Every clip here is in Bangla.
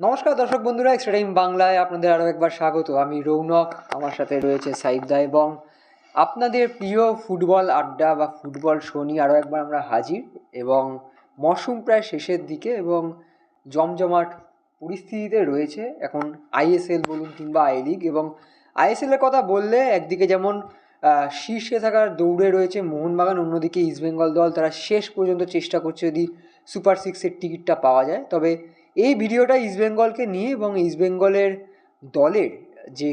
নমস্কার দর্শক বন্ধুরা এক্সট্রা টাইম বাংলায় আপনাদের আরও একবার স্বাগত। আমি রৌনক, আমার সাথে রয়েছে সাইদা এবং আপনাদের প্রিয় ফুটবল আড্ডা বা ফুটবল শো নিয়ে আরও একবার আমরা হাজির এবং মরশুম প্রায় শেষের দিকে এবং জমজমাট পরিস্থিতিতে রয়েছে এখন আইএসএল বলুন কিংবা আই লিগ এবং আইএসএলের কথা বললে একদিকে যেমন শীর্ষে থাকার দৌড়ে রয়েছে মোহনবাগান, অন্যদিকে ইস্টবেঙ্গল দল, তারা শেষ পর্যন্ত চেষ্টা করছে যদি সুপার সিক্সের টিকিটটা পাওয়া যায়। তবে এই ভিডিওটা ইস্টবেঙ্গলকে নিয়ে এবং ইস্টবেঙ্গলের দলের যে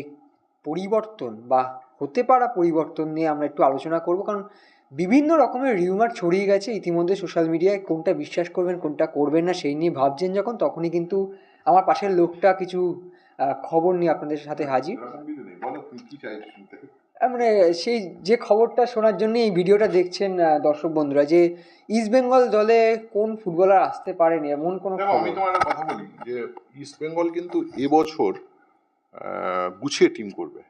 পরিবর্তন বা হতে পারা পরিবর্তন নিয়ে আমরা একটু আলোচনা করব। কারণ বিভিন্ন রকমের রিউমার ছড়িয়ে গেছে ইতিমধ্যে সোশ্যাল মিডিয়ায় কোনটা বিশ্বাস করবেন, কোনটা করবেন না সেই নিয়ে ভাবছেন যখন, তখনই কিন্তু আমার পাশের লোকটা কিছু খবর নিয়ে আপনাদের সাথে হাজির। মানে সেই যে খবরটা শোনার জন্য এই ভিডিওটা দেখছেন দর্শক বন্ধুরা যে ইস্টবেঙ্গল দলে কোন ফুটবলার আসতে পারেনি এমন কোনো আমি তোমার একটা কথা বলি যে ইস্ট বেঙ্গল কিন্তু এবছর গুছিয়ে টিম করবে।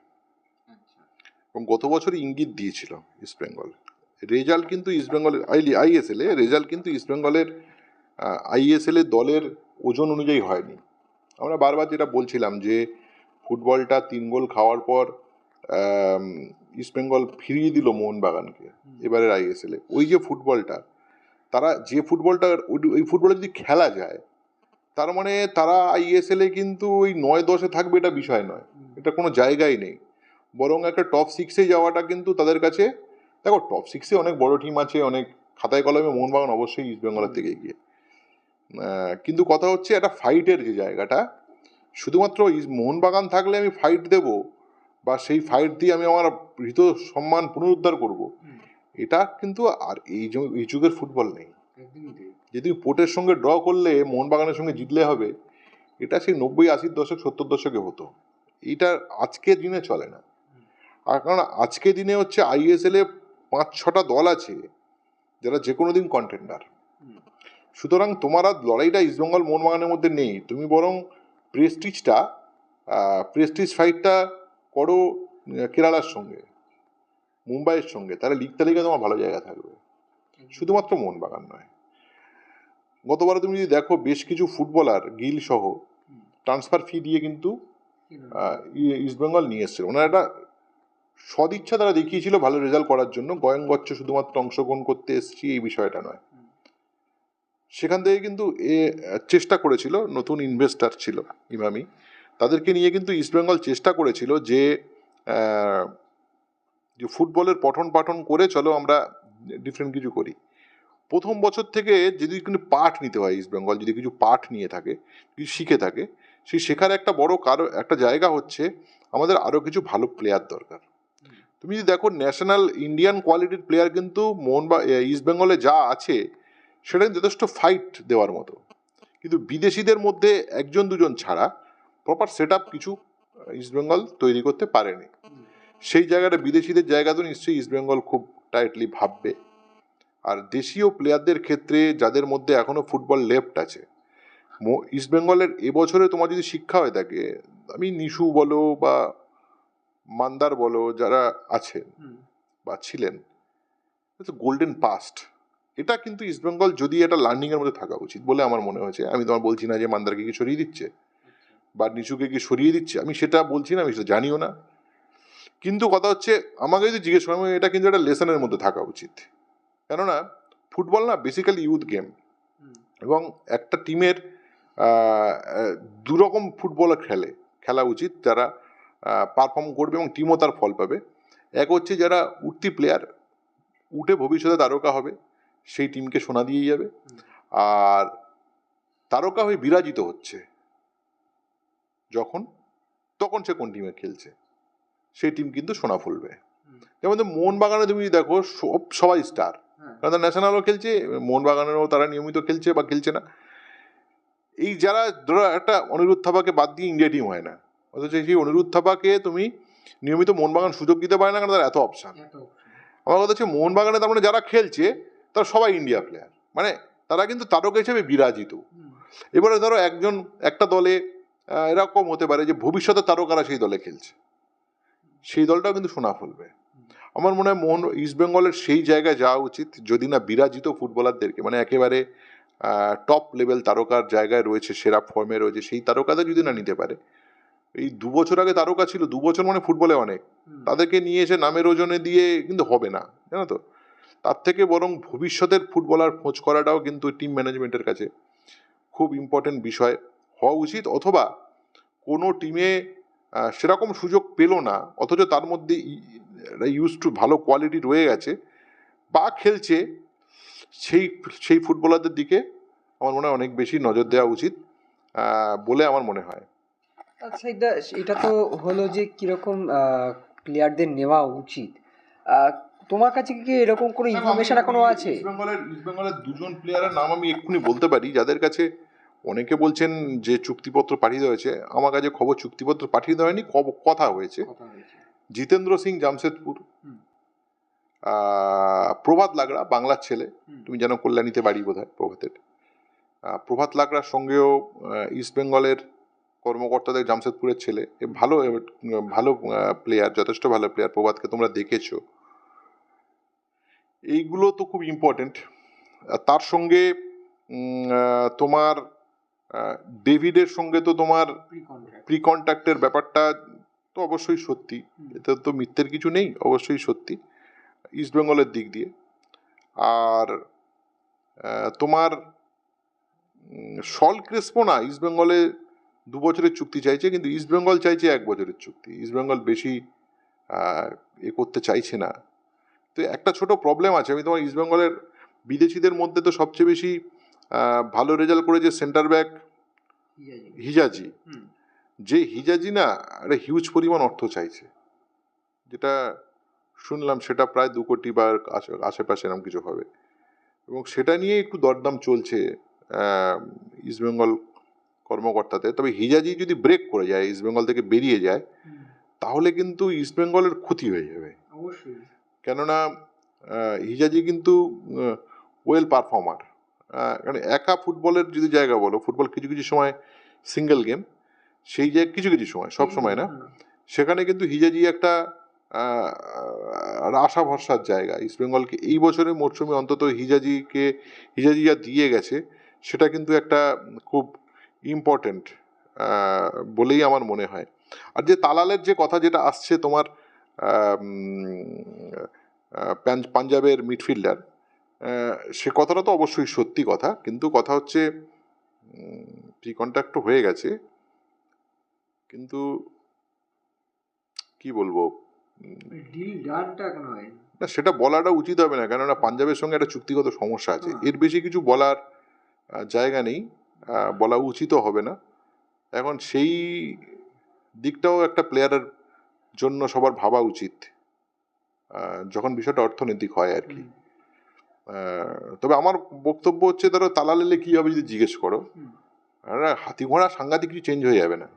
এবং গত বছর ইঙ্গিত দিয়েছিল ইস্ট বেঙ্গল রেজাল্ট কিন্তু ইস্ট বেঙ্গলের আইএসএল এ রেজাল্ট কিন্তু ইস্ট বেঙ্গলের আইএসএল এর দলের ওজন অনুযায়ী হয়নি। আমরা বারবার যেটা বলছিলাম যে ফুটবলটা তিন গোল খাওয়ার পর আম, ইস্ট বেঙ্গল ফিরিয়ে দিল মোহনবাগানকে। এবারের আইএসএল। ওই যে ফুটবলটা তারা যে ফুটবলটা ওই- ফুটবলে যদি খেলা যায় তার মানে তারা আইএসএল এ কিন্তু ওই নয় দশে থাকবে এটা বিষয় নয়। এটা কোনো জায়গাই নেই। বরং একটা টপ সিক্সে যাওয়াটা কিন্তু তাদের কাছে দেখো টপ সিক্সে অনেক বড় টিম আছে অনেক খাতায় কলমে মোহনবাগান অবশ্যই ইস্ট বেঙ্গলের থেকে গিয়ে কিন্তু কথা হচ্ছে একটা ফাইটের যে জায়গাটা শুধুমাত্র মোহনবাগান থাকলে আমি ফাইট দেব বা সেই ফাইট দিয়ে আমি আমার হৃত সম্মান পুনরুদ্ধার করব। এটা কিন্তু আর এই এই যুগের ফুটবল নেই। যে তুমি পোর্টের সঙ্গে ড্র করলে মোহনবাগানের সঙ্গে জিতলে হবে এটা সেই নব্বই আশির দশক সত্তর দশকে হতো। এইটা আজকের দিনে চলে না। আর কারণ আজকের দিনে হচ্ছে আইএসএল এ পাঁচ ছটা দল আছে যারা যে কোনো দিন কন্টেন্ডার সুতরাং তোমার আর লড়াইটা ইস্টবেঙ্গল মোহনবাগানের মধ্যে নেই। তুমি বরং প্রেস্টিজটা প্রেস্টিজ ফাইটটা করো কেরালার সঙ্গে মুম্বাইয়ের সঙ্গে তাহলে লিগ তালিকায় তোমার ভালো জায়গা থাকবে। শুধুমাত্র মোহনবাগান নয়। গতবারে তুমি যদি দেখো বেশ কিছু ফুটবলার গিল সহ ট্রান্সফার ফি দিয়ে কিন্তু ইস্টবেঙ্গল নিয়ে এসছে ওনার একটা সদিচ্ছা তারা দেখিয়েছিল ভালো রেজাল্ট করার জন্য। গয়ং গচ্ছ শুধুমাত্র অংশগ্রহণ করতে এসছি এই বিষয়টা নয়। সেখান থেকে কিন্তু এ চেষ্টা করেছিল নতুন ইনভেস্টার ছিল ইমামি। তাদেরকে নিয়ে কিন্তু ইস্টবেঙ্গল চেষ্টা করেছিল যে যে ফুটবলের পঠন পাঠন করে চলো আমরা ডিফারেন্ট কিছু করি। প্রথম বছর থেকে যদি কিন্তু পাঠ নিতে হয় ইস্টবেঙ্গল যদি কিছু পাঠ নিয়ে থাকে, কিছু শিখে থাকে সেই শেখার একটা বড় কারও একটা জায়গা হচ্ছে আমাদের আরও কিছু ভালো প্লেয়ার দরকার। তুমি যদি দেখো ন্যাশনাল ইন্ডিয়ান কোয়ালিটির প্লেয়ার কিন্তু মোহন বা ইস্ট বেঙ্গলে যা আছে, সেটা যথেষ্ট ফাইট দেওয়ার মতো। কিন্তু বিদেশিদের মধ্যে একজন দুজন ছাড়া প্রপার সেট কিছু ইস্টবেঙ্গল তৈরি করতে পারেনি। সেই জায়গাটা বিদেশিদের জায়গা তো নিশ্চয়ই ইস্টবেঙ্গল খুব টাইটলি ভাববে। আর দেশীয় প্লেয়ারদের ক্ষেত্রে যাদের মধ্যে এখনও ফুটবল লেফট আছে ইস্টবেঙ্গলের এবছরে তোমার যদি শিক্ষা হয়ে থাকে আমি নিশু বলো বা মান্দার বলো যারা আছেন বা ছিলেন গোল্ডেন পাস্ট এটা কিন্তু ইস্টবেঙ্গল যদি এটা লার্নিংয়ের মধ্যে থাকা উচিত বলে আমার মনে হয়েছে। আমি তোমার বলছি না যে মান্দারকে কি সরিয়ে দিচ্ছে। বা নিচুকে কি সরিয়ে দিচ্ছে আমি সেটা বলছি না আমি সেটা জানিও না। কিন্তু কথা হচ্ছে আমাকে যদি জিজ্ঞেস করেন এটা কিন্তু একটা লেসনের মধ্যে থাকা উচিত। কেননা ফুটবল না বেসিক্যালি ইউথ গেম এবং একটা টিমের দুরকম ফুটবলার খেলে খেলা উচিত যারা পারফর্ম করবে এবং টিমও তার ফল পাবে। এক হচ্ছে যারা উঠতি প্লেয়ার উঠে ভবিষ্যতে তারকা হবে সেই টিমকে সোনা দিয়ে যাবে। আর তারকা হয়ে বিরাজিত হচ্ছে। যখন তখন সে কোন টিমে খেলছে? সেই টিম কিন্তু সোনা ফুলবে। যেমন মোহনবাগানে তুমি দেখো সব সবাই স্টার কারণ তারা ন্যাশনালও খেলছে মোহনবাগানেরও তারা নিয়মিত খেলছে বা খেলছে না। এই যারা ধরো একটা অনিরুদ্ধ থাপাকে বাদ দিয়ে ইন্ডিয়া টিম হয় না অথচ সেই অনিরুদ্ধ থাপাকে তুমি নিয়মিত মোহনবাগান সুযোগ দিতে পারে না কারণ তার এত অপশান আমার কথা হচ্ছে মোহনবাগানে তার মানে যারা খেলছে তারা সবাই ইন্ডিয়া প্লেয়ার মানে তারা কিন্তু তারকা হিসেবে বিরাজিত। এবারে ধরো একজন একটা দলে এরকম হতে পারে যে ভবিষ্যতে তারকারা সেই দলে খেলছে। সেই দলটাও কিন্তু সোনা ফলবে। আমার মনে হয় মোহন ইস্ট বেঙ্গলের সেই জায়গায় যাওয়া উচিত যদি না বিরাজিত ফুটবলারদেরকে মানে একেবারে টপ লেভেল তারকার জায়গায় রয়েছে সেরা ফর্মে রয়েছে সেই তারকাদের যদি না নিতে পারে। এই দু বছর আগে তারকা ছিল দু বছর মানে ফুটবলে অনেক। তাদেরকে নিয়ে এসে নামের ওজনে দিয়ে কিন্তু হবে না জানো তো? তার থেকে বরং ভবিষ্যতের ফুটবলার খোঁজ করাটাও কিন্তু টিম ম্যানেজমেন্টের কাছে খুব ইম্পর্টেন্ট বিষয়। হওয়া উচিত অথবা কোনো টিমে সেরকম সুযোগ পেল না অথচ তার মধ্যে ইউজ টু ভালো কোয়ালিটি রয়ে গেছে বা খেলছে সেই সেই ফুটবলারদের দিকে আমার মনে হয় অনেক বেশি নজর দেওয়া উচিত বলে আমার মনে হয়। আচ্ছা এটা এটা তো হলো যে কীরকম প্লেয়ারদের নেওয়া উচিত। তোমার কাছে কি এরকম কোনো ইনফরমেশন এখনও আছে? ইস্ট বেঙ্গলের ইস্ট বেঙ্গলের দুজন প্লেয়ারের নাম আমি এক্ষুনি বলতে পারি যাদের কাছে অনেকে বলছেন যে চুক্তিপত্র পাঠিয়ে দেওয়া হয়েছে। আমার কাছে খবর চুক্তিপত্র পাঠিয়ে দেওয়া হয়নি কব- কথা হয়েছে। জিতেন্দ্র সিং জামশেদপুর প্রভাত লাগড়া বাংলার ছেলে তুমি যেন কল্যাণীতে বাড়ি বোধ হয় প্রভাতের প্রভাত লাগড়ার সঙ্গেও ইস্ট বেঙ্গলের কর্মকর্তাদের জামশেদপুরের ছেলে ভালো ভালো প্লেয়ার যথেষ্ট ভালো প্লেয়ার প্রভাতকে তোমরা দেখেছ। এইগুলো তো খুব ইম্পর্টেন্ট তার সঙ্গে তোমার ডেভিডের সঙ্গে তো তোমার প্রি কন্ট্যাক্টের ব্যাপারটা তো অবশ্যই সত্যি। এতে তো মিথ্যের কিছু নেই অবশ্যই সত্যি। ইস্ট বেঙ্গলের দিক দিয়ে। আর তোমার সল ক্রেসপো না ইস্ট বেঙ্গলে দু বছরের চুক্তি চাইছে কিন্তু ইস্ট বেঙ্গল চাইছে এক বছরের চুক্তি। ইস্ট বেঙ্গল বেশি এ করতে চাইছে না। তো একটা ছোট প্রবলেম আছে। আমি তোমার ইস্ট বেঙ্গলের বিদেশিদের মধ্যে তো সবচেয়ে বেশি ভালো রেজাল্ট করেছে সেন্টার ব্যাক হিজাজি। যে হিজাজি না একটা হিউজ পরিমাণ অর্থ চাইছে। যেটা শুনলাম সেটা প্রায় দু কোটি বা আশে- আশেপাশে এরকম কিছু হবে। এবং সেটা নিয়ে একটু দরদাম চলছে ইস্টবেঙ্গল কর্মকর্তাদের তবে হিজাজি যদি ব্রেক করে যায় ইস্টবেঙ্গল থেকে বেরিয়ে যায় তাহলে কিন্তু ইস্টবেঙ্গলের ক্ষতি হয়ে যাবে। অবশ্যই। কেননা হিজাজি কিন্তু ওয়েল পারফর্মার কারণ একা ফুটবলের যদি জায়গা বলো ফুটবল কিছু কিছু সময় সিঙ্গেল গেম সেই জায়গায় কিছু কিছু সময় সব সময় না? সেখানে কিন্তু হিজাজি একটা আশা ভরসার জায়গা। ইস্ট বেঙ্গলকে এই বছরের মরশুমে অন্তত হিজাজিকে হিজাজি যা দিয়ে গেছে সেটা কিন্তু একটা খুব ইম্পর্টেন্ট বলেই আমার মনে হয়। আর যে তালালের যে কথা যেটা আসছে তোমার পাঞ্জাবের মিডফিল্ডার সে কথাটা তো অবশ্যই সত্যি কথা কিন্তু কথা হচ্ছে প্রি কন্ট্যাক্ট হয়ে গেছে কিন্তু কি বলব না সেটা বলাটা উচিত হবে না কেননা পাঞ্জাবের সঙ্গে একটা চুক্তিগত সমস্যা আছে। হ্যাঁ। এর বেশি কিছু বলার জায়গা নেই বলা উচিতও হবে না। এখন সেই দিকটাও একটা প্লেয়ারের জন্য সবার ভাবা উচিত যখন বিষয়টা অর্থনৈতিক হয় আর কি। তবে আমার বক্তব্য হচ্ছে ধরো তালা লেলে কী হবে যদি জিজ্ঞেস করো। হাতি ঘোড়া সাংঘাতিক কিছু চেঞ্জ হয়ে যাবে না।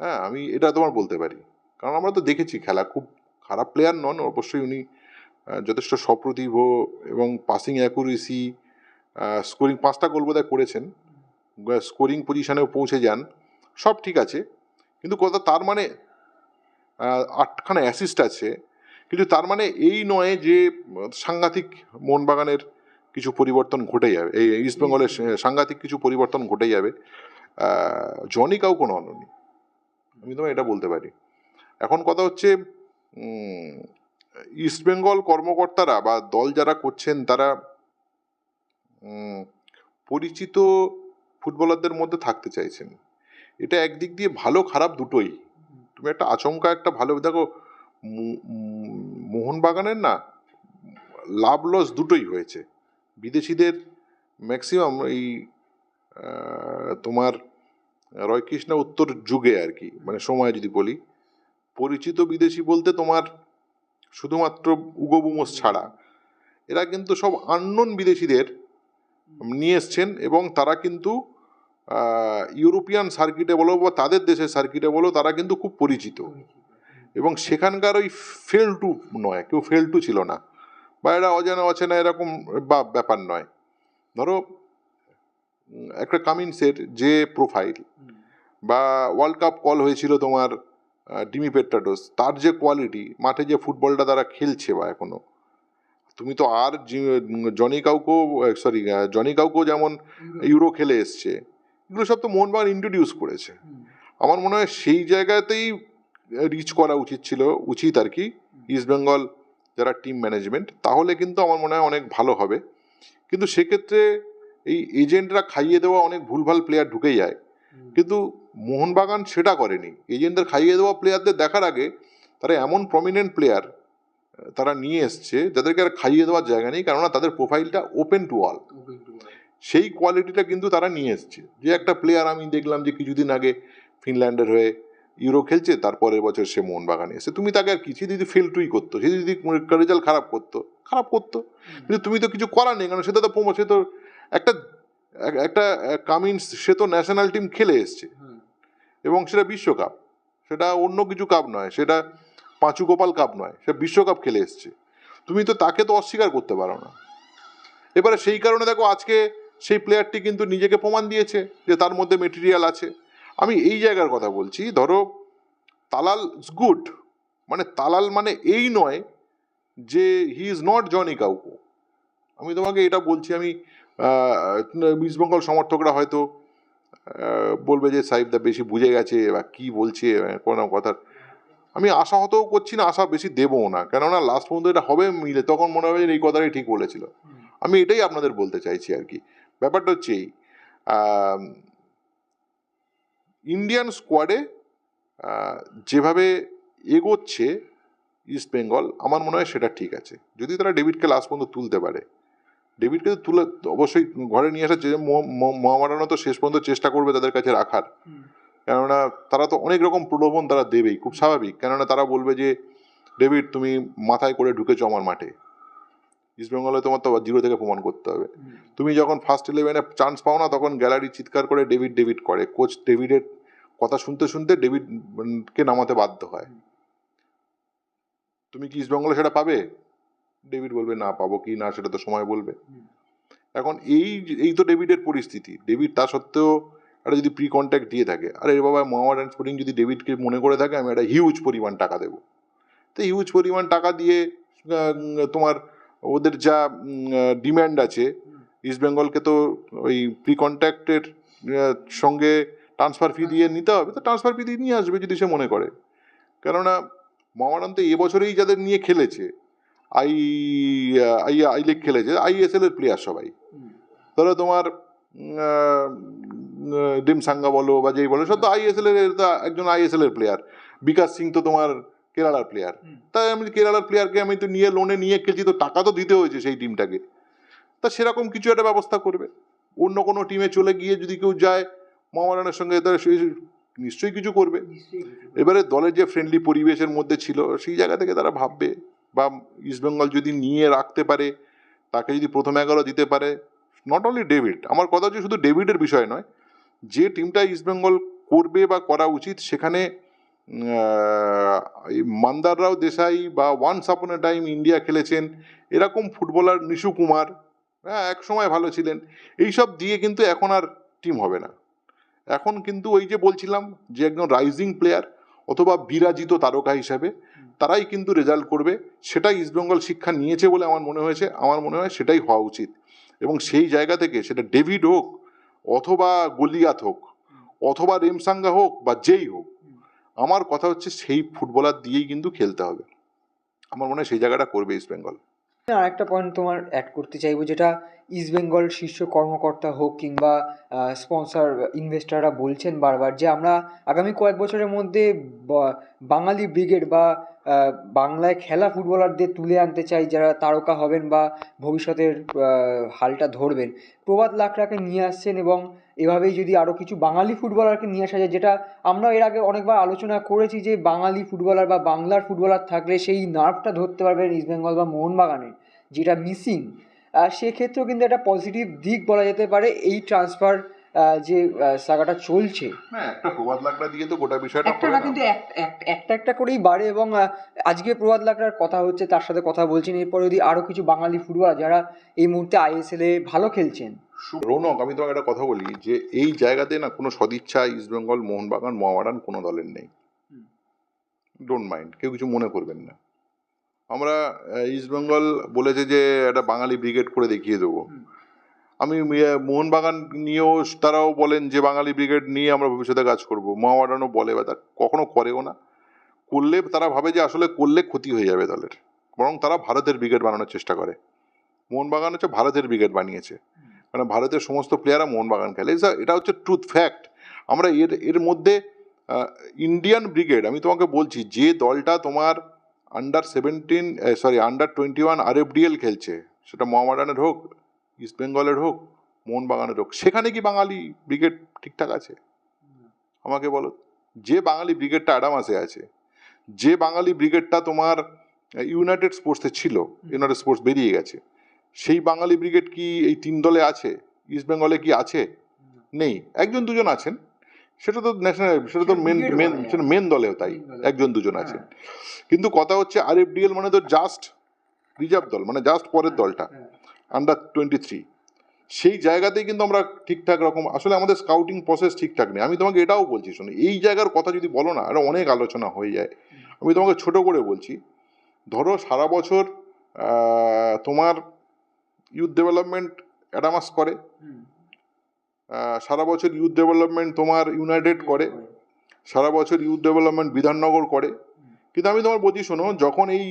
হ্যাঁ আমি এটা তোমার বলতে পারি। কারণ আমরা তো দেখেছি খেলা খুব খারাপ প্লেয়ার নন অবশ্যই উনি যথেষ্ট সপ্রতিভ এবং পাসিং অ্যাকুরেসি স্কোরিং পাঁচটা গোল বোধহয় করেছেন। স্কোরিং পজিশনেও পৌঁছে যান। সব ঠিক আছে। কিন্তু কথা তার মানে আটখানা অ্যাসিস্ট আছে। কিন্তু তার মানে এই নয় যে, সাংঘাতিক মোহনবাগানের কিছু পরিবর্তন ঘটে যাবে। এই ইস্টবেঙ্গলের সাংঘাতিক কিছু পরিবর্তন ঘটে যাবে। জনি কাউ কোনো অননি আমি তোমায় এটা বলতে পারি। এখন কথা হচ্ছে ইস্টবেঙ্গল কর্মকর্তারা বা দল যারা করছেন, তারা পরিচিত ফুটবলারদের মধ্যে থাকতে চাইছেন। এটা একদিক দিয়ে ভালো খারাপ দুটোই। তুমি একটা আচমকা একটা ভালো, দেখো মোহনবাগানের না, লাভ লস দুটোই হয়েছে। বিদেশিদের ম্যাক্সিমাম এই তোমার রয়কৃষ্ণ উত্তর যুগে আর কি মানে সময় যদি বলি, পরিচিত বিদেশি বলতে তোমার শুধুমাত্র উগোবুমোস ছাড়া, এরা কিন্তু সব আননোন বিদেশিদের নিয়ে এসছেন এবং তারা কিন্তু ইউরোপিয়ান সার্কিটে বলো বা তাদের দেশের সার্কিটে বলো, তারা কিন্তু খুব পরিচিত। এবং সেখানকার ওই ফেল টু নয় কেউ ফেল টু ছিল না। বা এরা অজানা অচেনা এরকম বা ব্যাপার নয়। ধরো একটা কামিন্সের যে প্রোফাইল বা ওয়ার্ল্ড কাপ কল হয়েছিল তোমার ডিমি পেট্রাডোস তার যে কোয়ালিটি মাঠে যে ফুটবলটা তারা খেলছে বা এখনও। তুমি তো আর Joni Kauko sorry Joni Kauko যেমন ইউরো খেলে এসছে এগুলো সব তো মোহনবাগান ইন্ট্রোডিউস করেছে। আমার মনে হয় সেই জায়গাতেই রিচ করা উচিত ছিল উচিত আর কি ইস্ট বেঙ্গল যারা টিম ম্যানেজমেন্ট তাহলে কিন্তু আমার মনে হয় অনেক ভালো হবে। কিন্তু সেক্ষেত্রে এই এজেন্টরা খাইয়ে দেওয়া অনেক ভুলভাল প্লেয়ার ঢুকে যায়। কিন্তু মোহনবাগান সেটা করেনি। এজেন্টদের খাইয়ে দেওয়া প্লেয়ারদের দেখার আগে তারা এমন প্রমিনেন্ট প্লেয়ার তারা নিয়ে এসছে যাদেরকে আর খাইয়ে দেওয়ার জায়গা নেই কেননা তাদের প্রোফাইলটা ওপেন টু অল সেই কোয়ালিটিটা কিন্তু তারা নিয়ে এসছে। যে একটা প্লেয়ার আমি দেখলাম যে কিছুদিন আগে ফিনল্যান্ডের হয়ে ইউরো খেলছে তারপরের বছর সে মোহনবাগানে এসে তুমি তাকে আর কিছু যদি ফেল টুই করতো সে যদি রেজাল্ট খারাপ করতো খারাপ করতো। কিন্তু তুমি তো কিছু করার নেই কারণ সেটা তো প্রমো সে তো একটা একটা কামিন্স সে তো ন্যাশনাল টিম খেলে এসছে। এবং সেটা বিশ্বকাপ। সেটা অন্য কিছু কাপ নয় সেটা পাঁচু গোপাল কাপ নয় সে বিশ্বকাপ খেলে এসছে। তুমি তো তাকে তো অস্বীকার করতে পারো না। এবারে সেই কারণে দেখো আজকে সেই প্লেয়ারটি কিন্তু নিজেকে প্রমাণ দিয়েছে যে তার মধ্যে মেটেরিয়াল আছে। আমি এই জায়গার কথা বলছি ধরো তালাল গুড মানে তালাল মানে এই নয় যে he is not Joni Kauko. আমি তোমাকে এটা বলছি আমি ইস্ট বেঙ্গল সমর্থকরা হয়তো বলবে যে সাহিবদা বেশি বুঝে গেছে বা কি বলছে কোনো কথার আমি আশা হতেও করছি না আশা বেশি দেবও না কেননা লাস্ট পর্যন্ত এটা হবে মিলে তখন মনে হবে যে এই কথাটাই ঠিক বলেছিল। আমি এটাই আপনাদের বলতে চাইছি আর কি। ব্যাপারটা হচ্ছে এই ইন্ডিয়ান স্কোয়াডে যেভাবে এগোচ্ছে ইস্ট বেঙ্গল আমার মনে হয় সেটা ঠিক আছে। যদি তারা ডেভিডকে লাস্ট পর্যন্ত তুলতে পারে। ডেভিডকে তো তুলে অবশ্যই ঘরে নিয়ে আসার যে মহামারানো তো শেষ পর্যন্ত চেষ্টা করবে তাদের কাছে রাখার। কেননা তারা তো অনেক রকম প্রলোভন তারা দেবেই খুব স্বাভাবিক। কেননা তারা বলবে যে ডেভিড তুমি মাথায় করে ঢুকেছো আমার মাঠে। ইস্ট বেঙ্গলে তোমার তো জিরো থেকে প্রমাণ করতে হবে। তুমি যখন ফার্স্ট ইলেভেনে চান্স পাও না তখন গ্যালারি চিৎকার করে ডেভিড ডেভিড করে। কোচ ডেভিডের কথা শুনতে শুনতে ডেভিডকে নামাতে বাধ্য হয়। তুমি কি ইস্ট বেঙ্গলে সেটা পাবে? ডেভিড বলবে না পাবো কি না সেটা তো সময় বলবে। এখন এই এই তো ডেভিডের পরিস্থিতি। ডেভিড তা সত্ত্বেও একটা যদি প্রি কন্ট্যাক্ট দিয়ে থাকে আরে এ বাবা মোহাম্মদ স্পোর্টিং যদি ডেভিডকে মনে করে থাকে আমি একটা হিউজ পরিমাণ টাকা দেবো। তো হিউজ পরিমাণ টাকা দিয়ে তোমার ওদের যা ডিম্যান্ড আছে ইস্ট বেঙ্গলকে তো ওই প্রি কন্ট্যাক্টের সঙ্গে ট্রান্সফার ফি দিয়ে নিতে হবে, তো ট্রান্সফার ফি দিয়ে নিয়ে আসবে যদি সে মনে করে। কেননা মোহামেডান তো এবছরেই যাদের নিয়ে খেলেছে, আই আই আই লিগ খেলেছে আইএসএল এর প্লেয়ার সবাই। ধরো তোমার ডিম সাঙ্গা বলো বা যেই বলো, সব তো আইএসএল এর একজন আইএসএল এর প্লেয়ার বিকাশ সিং তো তোমার কেরালার প্লেয়ার তাই আমি কেরালার প্লেয়ারকে আমি তো নিয়ে লোনে নিয়ে খেলছি তো টাকা তো দিতে হয়েছে সেই টিমটাকে তা সেরকম কিছু একটা ব্যবস্থা করবে। অন্য কোনো টিমে চলে গিয়ে যদি কেউ যায় মোহামেডানের সঙ্গে তারা সে- নিশ্চয়ই কিছু করবে। এবারে দলের যে ফ্রেন্ডলি পরিবেশের মধ্যে ছিল সেই জায়গা থেকে তারা ভাববে বা ইস্টবেঙ্গল যদি নিয়ে রাখতে পারে তাকে যদি প্রথম এগারো দিতে পারে নট অনলি ডেভিড আমার কথা হচ্ছে শুধু ডেভিডের বিষয় নয় যে টিমটা ইস্টবেঙ্গল করবে বা করা উচিত সেখানে মান্দাররাও দেশাই বা ওয়ান্স আপন এ টাইম ইন্ডিয়া খেলেছেন। এরকম ফুটবলার নিশু কুমার হ্যাঁ এক সময় ভালো ছিলেন। এইসব দিয়ে কিন্তু এখন আর টিম হবে না। এখন কিন্তু ওই যে বলছিলাম যে একজন রাইজিং প্লেয়ার অথবা বিরাজিত তারকা হিসাবে তারাই কিন্তু রেজাল্ট করবে। সেটাই ইস্টবেঙ্গল শিক্ষা নিয়েছে বলে আমার মনে হয়েছে। আমার মনে হয় সেটাই হওয়া উচিত। এবং সেই জায়গা থেকে সেটা ডেভিড হোক অথবা গলিয়াত হোক, অথবা রেমসাঙ্গা হোক বা যেই হোক আমার কথা হচ্ছে সেই ফুটবলার দিয়েই কিন্তু খেলতে হবে। আমার মনে হয় সেই জায়গাটা করবে ইস্টবেঙ্গল আর একটা পয়েন্ট তোমার অ্যাড করতে চাইব যেটা ইস্ট বেঙ্গল শীর্ষ কর্মকর্তা হোক কিংবা স্পন্সর ইনভেস্টাররা বলছেন বারবার যে আমরা আগামী কয়েক বছরের মধ্যে বাঙালি ব্রিগেড বা বাংলায় খেলা ফুটবলারদের তুলে আনতে চাই, যারা তারকা হবেন বা ভবিষ্যতের হালটা ধরবেন। প্রবাদ লাকড়াকে নিয়ে আসছেন এবং এভাবেই যদি আরও কিছু বাঙালি ফুটবলারকে নিয়ে আসা যায় যেটা আমরা এর আগে অনেকবার আলোচনা করেছি যে বাঙালি ফুটবলার বা বাংলার ফুটবলার থাকলে সেই নার্ভটা ধরতে পারবেন ইস্টবেঙ্গল বা মোহনবাগানের যেটা মিসিং সেক্ষেত্রেও কিন্তু একটা পজিটিভ দিক বলা যেতে পারে এই ট্রান্সফার যে সাগাটা চলছে হ্যাঁ একটা প্রবাদ দিয়ে তো গোটা বিষয়টা একটা না। কিন্তু এক- এক- একটা একটা করেই বাড়ে এবং আজকে প্রভাত লাকড়ার কথা হচ্ছে তার সাথে কথা বলছেন এরপরে যদি আরও কিছু বাঙালি ফুটবলার যারা এই মুহূর্তে আইএসএল এ ভালো খেলছেন রৌনক আমি তোমাকে একটা কথা বলি যে এই জায়গাতে না কোনো সদিচ্ছা ইস্টবেঙ্গল মোহনবাগান মোহামেডান কোনো দলের নেই। ডোন্ট মাইন্ড কেউ কিছু মনে করবেন না। আমরা ইস্ট বেঙ্গল বলেছে যে একটা বাঙালি ব্রিগেড করে দেখিয়ে দেবো। আমি মোহনবাগান নিয়েও তারাও বলেন যে বাঙালি ব্রিগেড নিয়ে আমরা ভবিষ্যতে কাজ করব। মহামাডানও বলে বা তা কখনো করেও না। করলে তারা ভাবে যে আসলে করলে ক্ষতি হয়ে যাবে দলের। বরং তারা ভারতের ব্রিগেড বানানোর চেষ্টা করে। মোহনবাগান হচ্ছে ভারতের ব্রিগেড বানিয়েছে। কারণ ভারতের সমস্ত প্লেয়াররা মোহনবাগান খেলে। এটা- হচ্ছে ট্রুথ ফ্যাক্ট আমরা এর এর মধ্যে ইন্ডিয়ান ব্রিগেড আমি তোমাকে বলছি, যে দলটা তোমার under seventeen sorry under twenty one আর আরএফডিএল খেলছে, সেটা মোহামেডানের হোক ইস্ট বেঙ্গলের হোক, মোহনবাগানের হোক, সেখানে কি বাঙালি ব্রিগেড ঠিকঠাক আছে? আমাকে বলো। যে বাঙালি ব্রিগেডটা অ্যাডামাসে আছে, যে বাঙালি ব্রিগেডটা তোমার ইউনাইটেড স্পোর্টসে ছিল ইউনাইটেড স্পোর্টস বেরিয়ে গেছে সেই বাঙালি ব্রিগেড কি এই তিন দলে আছে? ইস্ট বেঙ্গলে কি আছে? নেই। একজন দুজন আছেন। সেটা তো ন্যাশনাল সেটা তো মেন মেন সেটা মেন দলেও তাই। একজন দুজন হ্যাঁ। আছেন। কিন্তু কথা হচ্ছে আর এফডিএল মানে তো জাস্ট রিজার্ভ দল মানে জাস্ট পরের দলটা। হ্যাঁ। আন্ডার টোয়েন্টি থ্রি সেই জায়গাতেই কিন্তু আমরা ঠিকঠাক রকম আসলে আমাদের স্কাউটিং প্রসেস ঠিকঠাক নেই। আমি তোমাকে এটাও বলছি শোনো এই জায়গার কথা যদি বলো না আরও অনেক আলোচনা হয়ে যায়। আমি তোমাকে ছোট করে বলছি ধরো সারা বছর তোমার ইউথ ডেভেলপমেন্ট অ্যাডামাস করে। সারা বছর ইউথ ডেভেলপমেন্ট তোমার ইউনাইটেড করে। সারা বছর ইউথ ডেভেলপমেন্ট বিধাননগর করে। কিন্তু আমি তোমার বলছি শোনো যখন এই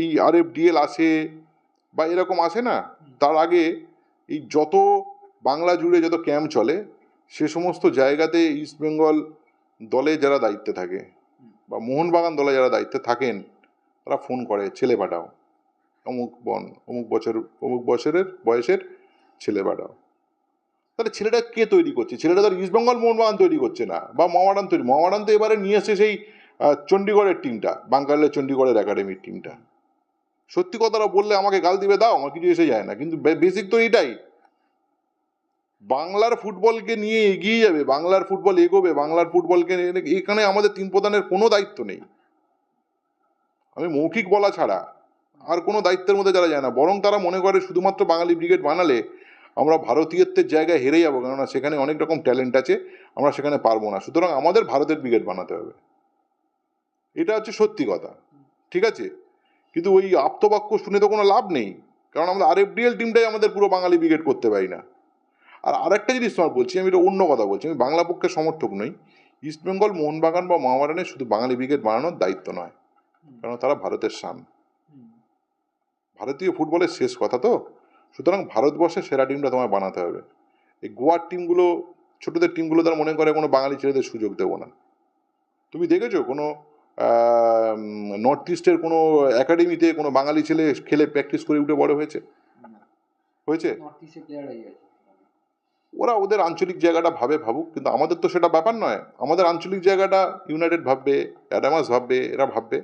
এই আর এফ ডিএল আসে বা এরকম আসে না তার আগে এই যত বাংলা জুড়ে যত ক্যাম্প চলে সে সমস্ত জায়গাতে ইস্ট বেঙ্গল দলে যারা দায়িত্বে থাকে বা মোহনবাগান দলে যারা দায়িত্বে থাকেন তারা ফোন করে ছেলে পাঠাও। অমুক বন, অমুক বছর, অমুক বছরের বয়সের ছেলে পাঠাও তাহলে ছেলেটা কে তৈরি করছে? ছেলেটা তার ইস্টবেঙ্গল মোহনবাগান তৈরি করছে না, বা মহামাডান তৈরি মহামাডান তো এবারে নিয়ে এসে সেই চণ্ডীগড়ের টিমটা বাঙ্গালের চণ্ডীগড়ের একাডেমির টিমটা সত্যি কথাটা বললে আমাকে গাল দিবে, দাও, আমার কিছু এসে যায় না, কিন্তু বেসিক তো এটাই। বাংলার ফুটবলকে নিয়ে এগিয়ে যাবে, বাংলার ফুটবল এগোবে, বাংলার ফুটবলকে এখানে আমাদের তিন প্রধানের কোনো দায়িত্ব নেই। আমি মৌখিক বলা ছাড়া আর কোনো দায়িত্বের মধ্যে যারা যায় না। বরং তারা মনে করে শুধুমাত্র বাঙালি ব্রিগেড বানালে আমরা ভারতীয়ত্বের জায়গায় হেরে যাব। কেননা সেখানে অনেক রকম ট্যালেন্ট আছে, আমরা সেখানে পারব না। সুতরাং আমাদের ভারতের ব্রিগেড বানাতে হবে। এটা হচ্ছে সত্যি কথা। ঠিক আছে? কিন্তু ওই আপ্তবাক্য শুনে তো কোনো লাভ নেই। কারণ আমরা আরএফডিএল টিমটাই আমাদের পুরো বাঙালি ব্রিগেড করতে পারি না। আর আরেকটা জিনিস তোমার বলছি, আমি এটা অন্য কথা বলছি। আমি বাংলা পক্ষের সমর্থক নই। ইস্টবেঙ্গল, মোহনবাগান বা মহামারানের শুধু বাঙালি ব্রিগেড বানানোর দায়িত্ব নয়। কারণ তারা ভারতের সান ভারতীয় ফুটবলের শেষ কথা তো? সুতরাং ভারতবর্ষের সেরা টিমটা তোমায় বানাতে হবে। এই গোয়ার টিমগুলো ছোটদের টিমগুলো তারা মনে করে কোনো বাঙালি ছেলেদের সুযোগ দেবো না। তুমি দেখেছ কোনো নর্থ ইস্টের কোনো একাডেমিতে কোনো বাঙালি ছেলে খেলে প্র্যাকটিস করে উঠে বড় হয়েছে? হয়েছে? হয়ে ওরা ওদের আঞ্চলিক জায়গাটা ভাবে ভাবুক কিন্তু আমাদের তো সেটা ব্যাপার নয়। আমাদের আঞ্চলিক জায়গাটা ইউনাইটেড ভাববে অ্যাডামাস ভাববে এরা ভাববে।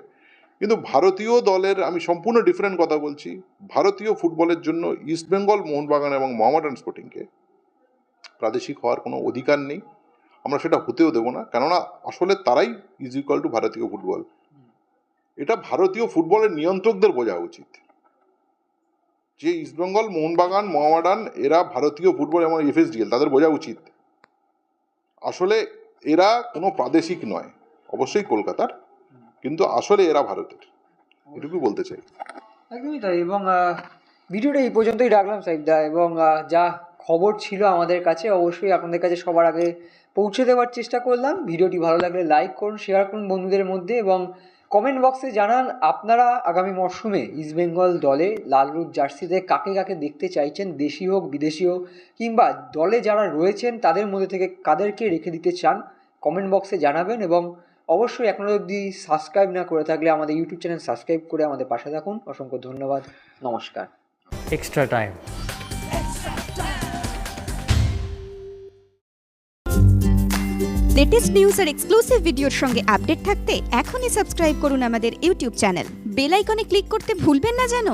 কিন্তু ভারতীয় দলের, আমি সম্পূর্ণ ডিফারেন্ট কথা বলছি, ভারতীয় ফুটবলের জন্য ইস্টবেঙ্গল মোহনবাগান এবং মোহামেডান স্পোর্টিংকে প্রাদেশিক হওয়ার কোনো অধিকার নেই। আমরা সেটা হতেও দেবো না, কেননা আসলে তারাই ইজ ইকুয়াল টু ভারতীয় ফুটবল। এটা ভারতীয় ফুটবলের নিয়ন্ত্রকদের বোঝা উচিত। যে ইস্টবেঙ্গল মোহনবাগান মোহামেডান এরা ভারতীয় ফুটবল এবং এফএসডিএল তাদের বোঝা উচিত। আসলে এরা কোনো প্রাদেশিক নয়, অবশ্যই কলকাতার। কিন্তু আসলে এরা ভারতের। এটুকু বলতে চাই। একদমই তাই এবং ভিডিওটা এই পর্যন্তই রাখলাম সাইদা এবং যা খবর ছিল আমাদের কাছে অবশ্যই আপনাদের কাছে সবার আগে পৌঁছে দেওয়ার চেষ্টা করলাম। ভিডিওটি ভালো লাগলে লাইক করুন শেয়ার করুন বন্ধুদের মধ্যে এবং কমেন্ট বক্সে জানান আপনারা আগামী মরশুমে ইস্টবেঙ্গল দলে লাল রুদ জার্সিতে কাকে কাকে দেখতে চাইছেন, দেশি হোক, বিদেশি হোক, কিংবা দলে যারা রয়েছেন তাদের মধ্যে থেকে কাদেরকে রেখে দিতে চান কমেন্ট বক্সে জানাবেন এবং অবশ্যই এখনও অবধি সাবস্ক্রাইব না করে থাকলে আমাদের ইউটিউব চ্যানেল সাবস্ক্রাইব করে আমাদের পাশে থাকুন। অসংখ্য ধন্যবাদ। নমস্কার। Extra time. লেটেস্ট নিউজ আর এক্সক্লুসিভ ভিডিওর সঙ্গে আপডেট থাকতে এখনই সাবস্ক্রাইব করুন আমাদের ইউটিউব চ্যানেল বেল আইকনে ক্লিক করতে ভুলবেন না যেন।